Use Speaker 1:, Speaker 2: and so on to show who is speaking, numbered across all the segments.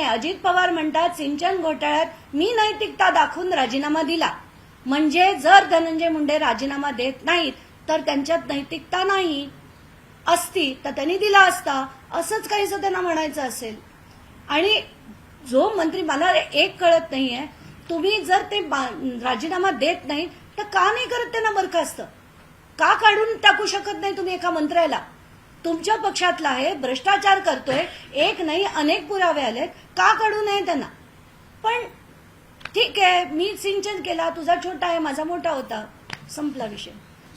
Speaker 1: अजित पवार म्हणतात सिंचन घोटाळ्यात मी नैतिकता दाखवून राजीनामा दिला. म्हणजे जर धनंजय मुंडे राजीनामा देत नाहीत तर त्यांच्यात नैतिकता नाही. असती तर त्यांनी दिला असता. असंच काहीच त्यांना म्हणायचं असेल. आणि जो मंत्री मला एक कळत नाहीये तुम्ही जर ते राजीनामा देत नाही तर का नाही करत त्यांना बरखास्त? का काढून टाकू शकत नाही तुम्ही एका मंत्र्याला? तुमच्या पक्षातला आहे भ्रष्टाचार करतोय एक नाही अनेक पुरावे आलेत. का काढू नये त्यांना? पण ठीक आहे मी सिंचन केला तुझा छोटा आहे माझा मोठा होता. संपला विषय.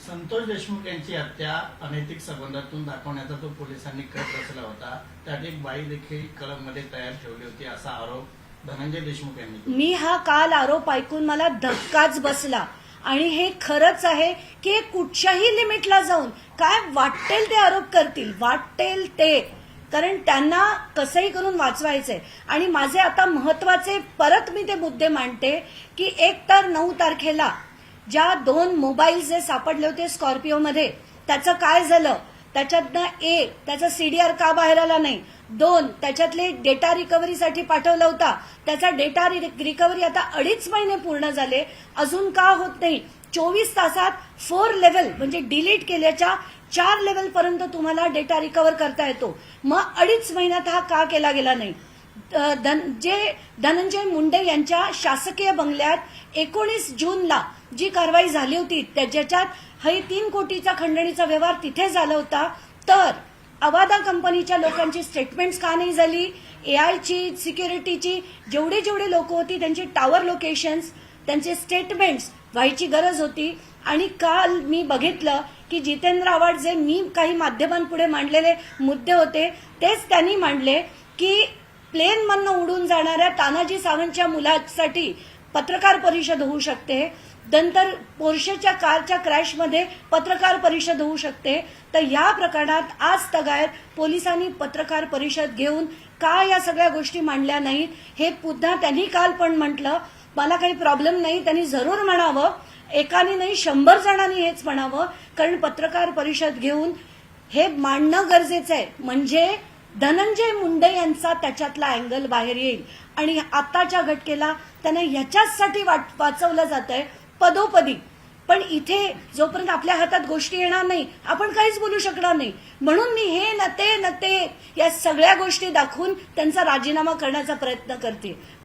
Speaker 2: संतोष देशमुख यांची हत्या अनैतिक संबंधातून दाखवण्याचा तो पोलिसांनी कट रचला होता. त्यात एक बाई देखील कलममध्ये तयार ठेवली होती असा आरोप धनंजय देशमुख यांनी.
Speaker 1: मी हा काल आरोप ऐकून मला धक्काच बसला. आणि हे खरंच आहे की कुठच्याही लिमिटला जाऊन काय वाटेल ते आरोप करतील. वाटेल ते. कारण त्यांना कसंही करून वाचवायचंय. आणि माझे आता महत्त्वाचे परत मी ते मुद्दे मांडते की एक तर नऊ तारखेला ज्या दोन मोबाईल जे सापडले होते स्कॉर्पिओमध्ये त्याचं काय झालं? त्याच्यातनं एक त्याचा सीडीआर का बाहेर आला नाही? दोन त्याच्यातले डेटा रिकव्हरीसाठी पाठवला होता. त्याचा डेटा रिकव्हरी आता अडीच महिने पूर्ण झाले. अजून का होत नाही? चोवीस तासात फोर लेवल म्हणजे डिलीट केल्याच्या चार लेवल पर्यंत तुम्हाला डेटा रिकव्हर करता येतो. मग अडीच महिन्यात हा का केला गेला नाही? धन- जे धनंजय मुंडे यांच्या शासकीय बंगल्यात एकोणीस जूनला जी कारवाई झाली होती त्याच्यात हे तीन कोटीचा खंडणीचा व्यवहार तिथे झाला होता. तर अवादा कंपनीच्या लोकांची स्टेटमेंट्स का नाही झाली? एआयची सिक्युरिटीची जेवढे जेवढे लोक होती त्यांची टावर लोकेशन्स त्यांचे स्टेटमेंट्स व्हायची गरज होती. आणि काल मी बघितलं की जितेंद्र आव्हाड जे मी काही माध्यमांपुढे मांडलेले मुद्दे होते तेच त्यांनी मांडले की प्लेनमधनं उडून जाणाऱ्या तानाजी सावंतच्या मुलासाठी पत्रकार परिषद होऊ शकते. नंतर पोर्शेच्या कारच्या क्रॅशमध्ये पत्रकार परिषद होऊ शकते. तर या प्रकरणात आज तगायत पोलिसांनी पत्रकार परिषद घेऊन का या सगळ्या गोष्टी मांडल्या नाहीत हे पुन्हा त्यांनी काल पण म्हटलं. मला काही प्रॉब्लेम नाही त्यांनी जरूर म्हणावं. एकाने नाही शंभर जणांनी हेच म्हणावं. कारण पत्रकार परिषद घेऊन हे मांडणं गरजेचं आहे. म्हणजे धनंजय मुंडे यांचा त्याच्यातला अँगल बाहेर येईल. आणि आताच्या घटकेला त्यांना ह्याच्याचसाठी वाट- वाचवलं जात आहे पदोपदी. पण इथे जोपर्यंत आपल्या हातात गोष्टी येणार नाही आपण काहीच बोलू शकणार नाही. म्हणून मी हे नते ते न ते या सगळ्या गोष्टी दाखवून त्यांचा राजीनामा करण्याचा प्रयत्न करते.